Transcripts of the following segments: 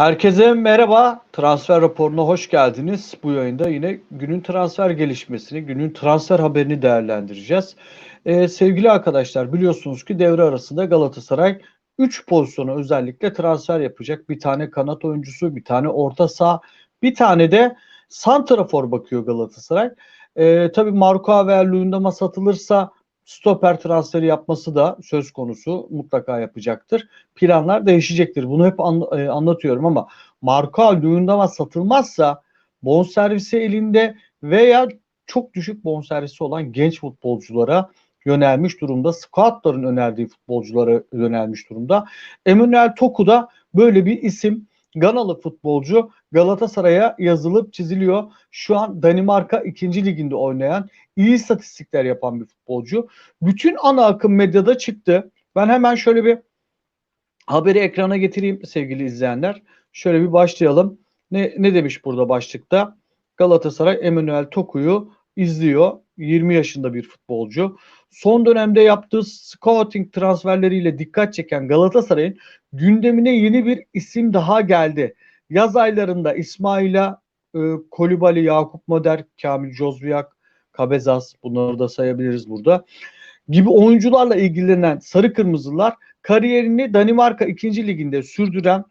Herkese merhaba. Transfer raporuna hoş geldiniz. Bu yayında yine günün transfer gelişmesini, günün transfer haberini değerlendireceğiz. Ee, sevgili arkadaşlar biliyorsunuz ki devre arasında Galatasaray 3 pozisyonu özellikle transfer yapacak. Bir tane kanat oyuncusu, bir tane orta saha, bir tane de santrafor bakıyor Galatasaray. Ee, tabii Marco Luyendam'a satılırsa stoper transferi yapması da söz konusu mutlaka yapacaktır. Planlar değişecektir. Bunu hep an, e, anlatıyorum ama Marka Luyendam'a satılmazsa bonservisi elinde veya çok düşük bonservisi olan genç futbolculara yönelmiş durumda. Scoutların önerdiği futbolculara yönelmiş durumda. Emmanuel Toku da böyle bir isim. Ganalı futbolcu Galatasaray'a yazılıp çiziliyor. Şu an Danimarka 2. liginde oynayan, iyi istatistikler yapan bir futbolcu. Bütün ana akım medyada çıktı. Ben hemen şöyle bir haberi ekrana getireyim sevgili izleyenler. Şöyle bir başlayalım. Ne, ne demiş burada başlıkta? Galatasaray Emmanuel Toku'yu izliyor. 20 yaşında bir futbolcu. Son dönemde yaptığı scouting transferleriyle dikkat çeken Galatasaray'ın gündemine yeni bir isim daha geldi. Yaz aylarında İsmail'a e, Kolibali, Yakup Moder, Kamil Jozviak, Kabezas bunları da sayabiliriz burada. Gibi oyuncularla ilgilenen Sarı Kırmızılar kariyerini Danimarka 2. liginde sürdüren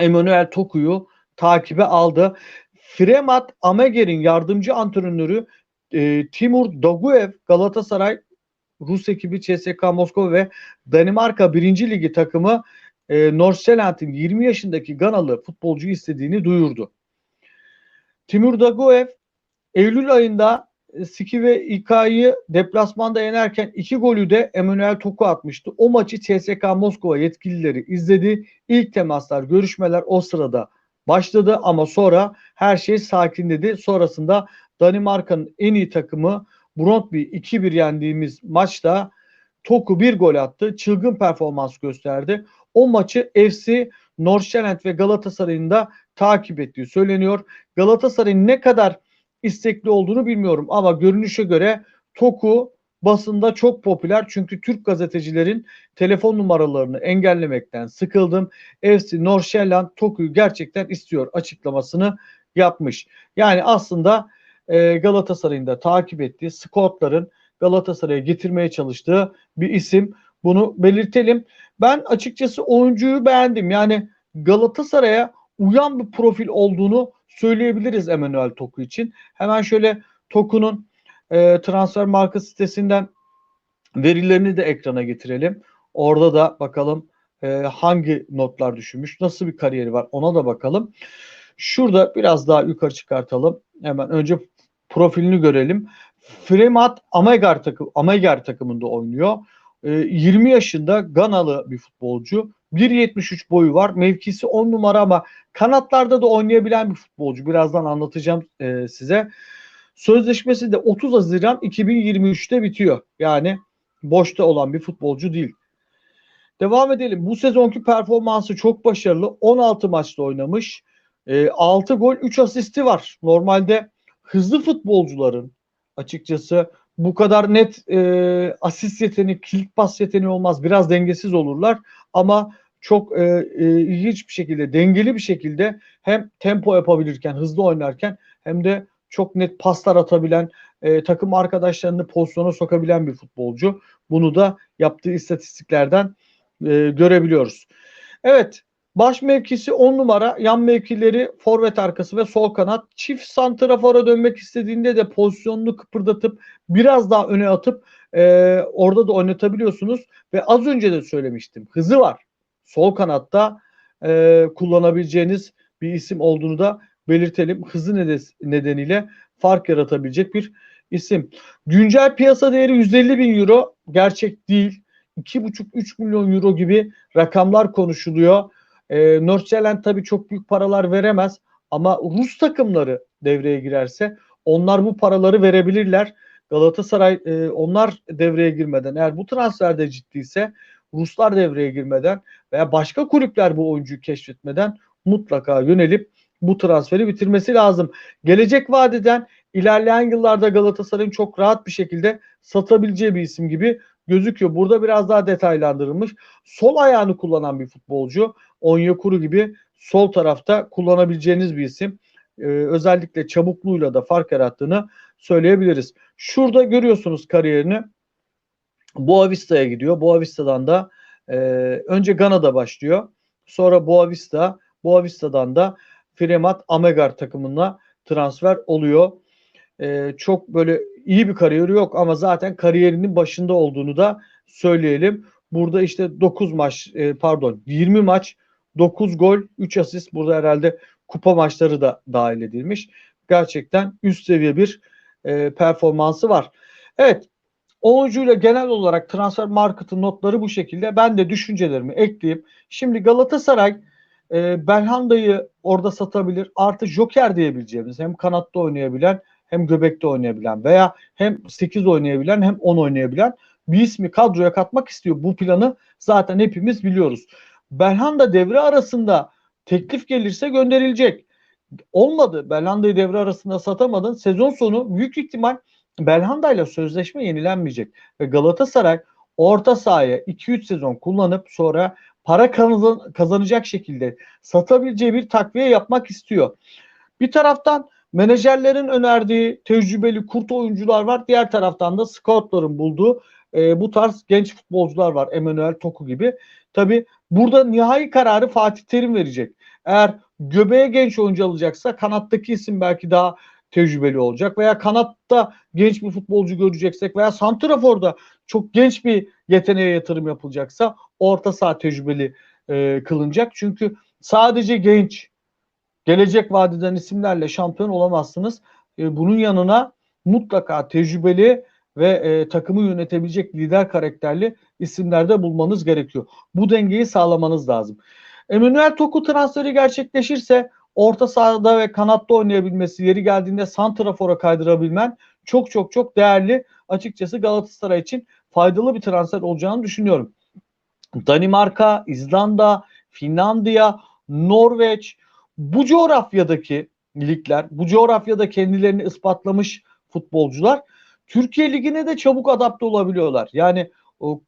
Emmanuel Toku'yu takibe aldı. Fremat Ameger'in yardımcı antrenörü e, Timur Doguev Galatasaray Rus ekibi CSK Moskova ve Danimarka 1. Ligi takımı e, Nordsjælland'in 20 yaşındaki Ganalı futbolcuyu istediğini duyurdu. Timur Daguev Eylül ayında e, Siki ve İK'yı deplasmanda yenerken iki golü de Emmanuel Toku atmıştı. O maçı CSK Moskova yetkilileri izledi. İlk temaslar, görüşmeler o sırada başladı ama sonra her şey sakinledi. Sonrasında Danimarka'nın en iyi takımı Brøndby 2-1 yendiğimiz maçta Toku bir gol attı. Çılgın performans gösterdi. O maçı FC Nordsjælland ve Galatasaray'ın da takip ettiği söyleniyor. Galatasaray'ın ne kadar istekli olduğunu bilmiyorum ama görünüşe göre Toku basında çok popüler çünkü Türk gazetecilerin telefon numaralarını engellemekten sıkıldım. FC Nordsjælland Toku'yu gerçekten istiyor açıklamasını yapmış. Yani aslında e, Galatasaray'ın da takip ettiği Scott'ların Galatasaray'a getirmeye çalıştığı bir isim. Bunu belirtelim. Ben açıkçası oyuncuyu beğendim. Yani Galatasaray'a uyan bir profil olduğunu söyleyebiliriz Emmanuel Toku için. Hemen şöyle Toku'nun e, transfer marka sitesinden verilerini de ekrana getirelim. Orada da bakalım e, hangi notlar düşünmüş, nasıl bir kariyeri var ona da bakalım. Şurada biraz daha yukarı çıkartalım. Hemen önce profilini görelim. Fremat Amegar takım Amegar takımında oynuyor. E, 20 yaşında Ganalı bir futbolcu. 1.73 boyu var. Mevkisi 10 numara ama kanatlarda da oynayabilen bir futbolcu. Birazdan anlatacağım e, size. Sözleşmesi de 30 Haziran 2023'te bitiyor. Yani boşta olan bir futbolcu değil. Devam edelim. Bu sezonki performansı çok başarılı. 16 maçta oynamış. E, 6 gol 3 asisti var. Normalde hızlı futbolcuların açıkçası bu kadar net e, asist yeteneği, kilit pas yeteneği olmaz. Biraz dengesiz olurlar ama çok e, e, ilginç bir şekilde, dengeli bir şekilde hem tempo yapabilirken, hızlı oynarken hem de çok net paslar atabilen, e, takım arkadaşlarını pozisyona sokabilen bir futbolcu. Bunu da yaptığı istatistiklerden e, görebiliyoruz. Evet, baş mevkisi 10 numara, yan mevkileri forvet arkası ve sol kanat. Çift santrafora dönmek istediğinde de pozisyonunu kıpırdatıp biraz daha öne atıp e, orada da oynatabiliyorsunuz. Ve az önce de söylemiştim, hızı var. Sol kanatta e, kullanabileceğiniz bir isim olduğunu da belirtelim. Hızı nedeniyle fark yaratabilecek bir isim. Güncel piyasa değeri 150 bin euro. Gerçek değil. 2,5-3 milyon euro gibi rakamlar konuşuluyor. E, Nordsjælland tabii çok büyük paralar veremez ama Rus takımları devreye girerse onlar bu paraları verebilirler. Galatasaray e, onlar devreye girmeden eğer bu transferde ciddiyse Ruslar devreye girmeden veya başka kulüpler bu oyuncuyu keşfetmeden mutlaka yönelip bu transferi bitirmesi lazım. Gelecek vadeden ilerleyen yıllarda Galatasaray'ın çok rahat bir şekilde satabileceği bir isim gibi gözüküyor. Burada biraz daha detaylandırılmış. Sol ayağını kullanan bir futbolcu. Onyekuru gibi sol tarafta kullanabileceğiniz bir isim. Ee, özellikle çabukluğuyla da fark yarattığını söyleyebiliriz. Şurada görüyorsunuz kariyerini. Boavista'ya gidiyor. Boavista'dan da e, önce Gana'da başlıyor. Sonra Boavista, Boavista'dan da Fremat Amegar takımına transfer oluyor. E, çok böyle iyi bir kariyeri yok ama zaten kariyerinin başında olduğunu da söyleyelim. Burada işte 9 maç e, pardon 20 maç 9 gol 3 asist burada herhalde kupa maçları da dahil edilmiş. Gerçekten üst seviye bir e, performansı var. Evet oyuncuyla genel olarak transfer marketi notları bu şekilde. Ben de düşüncelerimi ekleyeyim. Şimdi Galatasaray e, Belhanda'yı orada satabilir. Artı Joker diyebileceğimiz hem kanatta oynayabilen hem göbekte oynayabilen veya hem 8 oynayabilen hem 10 oynayabilen bir ismi kadroya katmak istiyor. Bu planı zaten hepimiz biliyoruz. Belhanda devre arasında teklif gelirse gönderilecek. Olmadı. Belhanda'yı devre arasında satamadın. Sezon sonu büyük ihtimal Belhanda ile sözleşme yenilenmeyecek. Ve Galatasaray orta sahaya 2-3 sezon kullanıp sonra para kazan kazanacak şekilde satabileceği bir takviye yapmak istiyor. Bir taraftan menajerlerin önerdiği tecrübeli kurt oyuncular var. Diğer taraftan da scoutların bulduğu e, bu tarz genç futbolcular var. Emmanuel Toku gibi. Tabi burada nihai kararı Fatih Terim verecek. Eğer göbeğe genç oyuncu alacaksa kanattaki isim belki daha tecrübeli olacak veya kanatta genç bir futbolcu göreceksek veya santraforda çok genç bir yeteneğe yatırım yapılacaksa orta saha tecrübeli e, kılınacak. Çünkü sadece genç gelecek vadeden isimlerle şampiyon olamazsınız. E, bunun yanına mutlaka tecrübeli ve e, takımı yönetebilecek lider karakterli isimlerde bulmanız gerekiyor. Bu dengeyi sağlamanız lazım. Emmanuel Toku transferi gerçekleşirse orta sahada ve kanatta oynayabilmesi, yeri geldiğinde santrafora kaydırabilmen çok çok çok değerli. Açıkçası Galatasaray için faydalı bir transfer olacağını düşünüyorum. Danimarka, İzlanda, Finlandiya, Norveç bu coğrafyadaki ligler, bu coğrafyada kendilerini ispatlamış futbolcular Türkiye Ligi'ne de çabuk adapte olabiliyorlar. Yani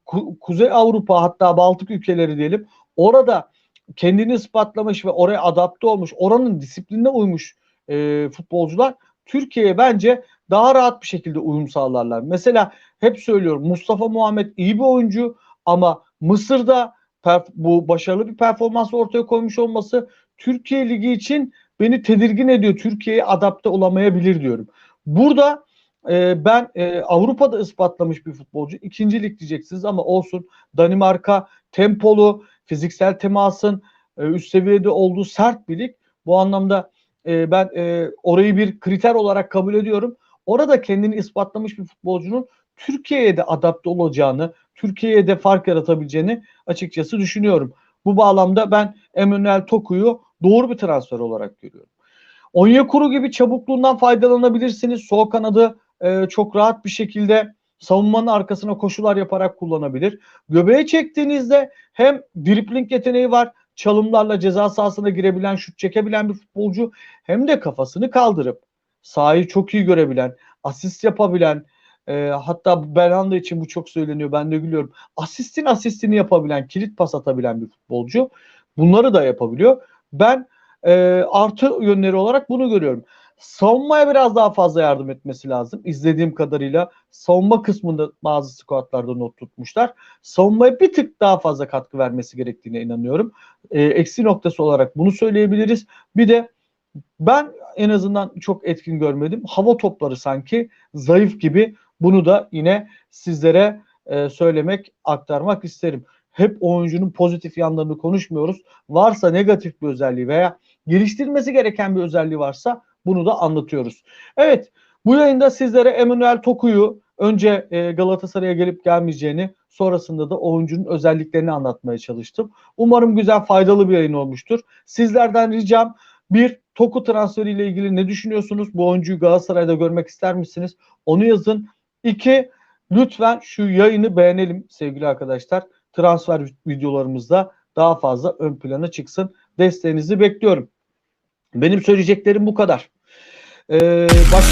Ku- Kuzey Avrupa hatta Baltık ülkeleri diyelim orada kendini ispatlamış ve oraya adapte olmuş, oranın disiplinine uymuş e, futbolcular Türkiye'ye bence daha rahat bir şekilde uyum sağlarlar. Mesela hep söylüyorum Mustafa Muhammed iyi bir oyuncu ama Mısır'da bu başarılı bir performans ortaya koymuş olması Türkiye Ligi için beni tedirgin ediyor. Türkiye'ye adapte olamayabilir diyorum. Burada e, ben e, Avrupa'da ispatlamış bir futbolcu. İkinci lig diyeceksiniz ama olsun. Danimarka tempolu, fiziksel temasın e, üst seviyede olduğu sert bir lig. Bu anlamda e, ben e, orayı bir kriter olarak kabul ediyorum. Orada kendini ispatlamış bir futbolcunun Türkiye'ye de adapte olacağını, Türkiye'ye de fark yaratabileceğini açıkçası düşünüyorum. Bu bağlamda ben Emmanuel Toku'yu doğru bir transfer olarak görüyorum. Onyekuru gibi çabukluğundan faydalanabilirsiniz. Sol kanadı e, çok rahat bir şekilde savunmanın arkasına koşular yaparak kullanabilir. Göbeğe çektiğinizde hem dripling yeteneği var, çalımlarla ceza sahasına girebilen, şut çekebilen bir futbolcu hem de kafasını kaldırıp sahayı çok iyi görebilen, asist yapabilen, e, hatta Belhanda için bu çok söyleniyor. Ben de gülüyorum. Asistin asistini yapabilen, kilit pas atabilen bir futbolcu. Bunları da yapabiliyor. Ben e, artı yönleri olarak bunu görüyorum. Savunmaya biraz daha fazla yardım etmesi lazım. İzlediğim kadarıyla savunma kısmında bazı squatlarda not tutmuşlar. Savunmaya bir tık daha fazla katkı vermesi gerektiğine inanıyorum. E, eksi noktası olarak bunu söyleyebiliriz. Bir de ben en azından çok etkin görmedim. Hava topları sanki zayıf gibi. Bunu da yine sizlere e, söylemek, aktarmak isterim. Hep oyuncunun pozitif yanlarını konuşmuyoruz. Varsa negatif bir özelliği veya geliştirilmesi gereken bir özelliği varsa bunu da anlatıyoruz. Evet, bu yayında sizlere Emmanuel Toku'yu önce e, Galatasaray'a gelip gelmeyeceğini, sonrasında da oyuncunun özelliklerini anlatmaya çalıştım. Umarım güzel, faydalı bir yayın olmuştur. Sizlerden ricam bir Toku transferiyle ilgili ne düşünüyorsunuz? Bu oyuncuyu Galatasaray'da görmek ister misiniz? Onu yazın. İki, lütfen şu yayını beğenelim sevgili arkadaşlar. Transfer videolarımızda daha fazla ön plana çıksın. Desteğinizi bekliyorum. Benim söyleyeceklerim bu kadar. Ee, bak...